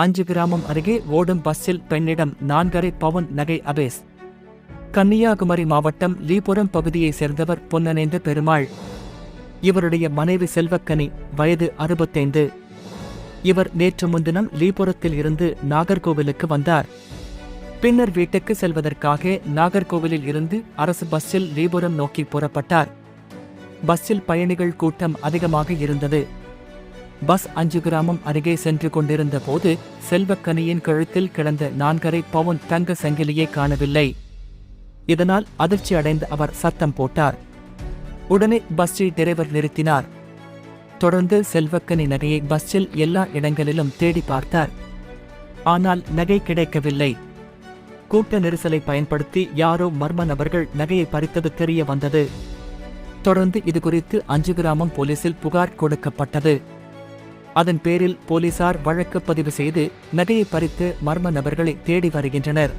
அஞ்சு கிராமம் அருகே ஓடும் பஸ்ஸில் பெண்ணிடம் நான்கரை பவுன் நகை அபேஸ். கன்னியாகுமரி மாவட்டம் லீபுரம் பகுதியைச் சேர்ந்தவர் பொன்னனேந்த பெருமாள். இவருடைய மனைவி செல்வக்கனி வயது அறுபத்தைந்து. இவர் நேற்று முன்தினம் லீபுரத்தில் இருந்து நாகர்கோவிலுக்கு வந்தார். பின்னர் வீட்டுக்கு செல்வதற்காக நாகர்கோவிலில் இருந்து அரசு பஸ்ஸில் லீபுரம் நோக்கி புறப்பட்டார். பஸ்ஸில் பயணிகள் கூட்டம் அதிகமாக இருந்தது. பஸ் அஞ்சு கிராமம் அருகே சென்று கொண்டிருந்த போது செல்வக்கனியின் கழுத்தில் கிடந்த நான்கரை பவுன் தங்க சங்கிலியை காணவில்லை. இதனால் அதிர்ச்சி அடைந்த அவர் சத்தம் போட்டார். உடனே பஸ்ஸை டிரைவர் நிறுத்தினார். தொடர்ந்து செல்வக்கனி நகையை பஸ்ஸில் எல்லா இடங்களிலும் தேடி பார்த்தார். ஆனால் நகை கிடைக்கவில்லை. கூட்ட நெரிசலை பயன்படுத்தி யாரோ மர்ம நபர்கள் நகையை பறித்தது தெரிய வந்தது. தொடர்ந்து இதுகுறித்து அஞ்சு கிராமம் போலீசில் புகார் கொடுக்கப்பட்டது. அதன் பேரில் போலீசார் வழக்கு பதிவு செய்து நகையை பறித்து மர்ம நபர்களை தேடி வருகின்றனர்.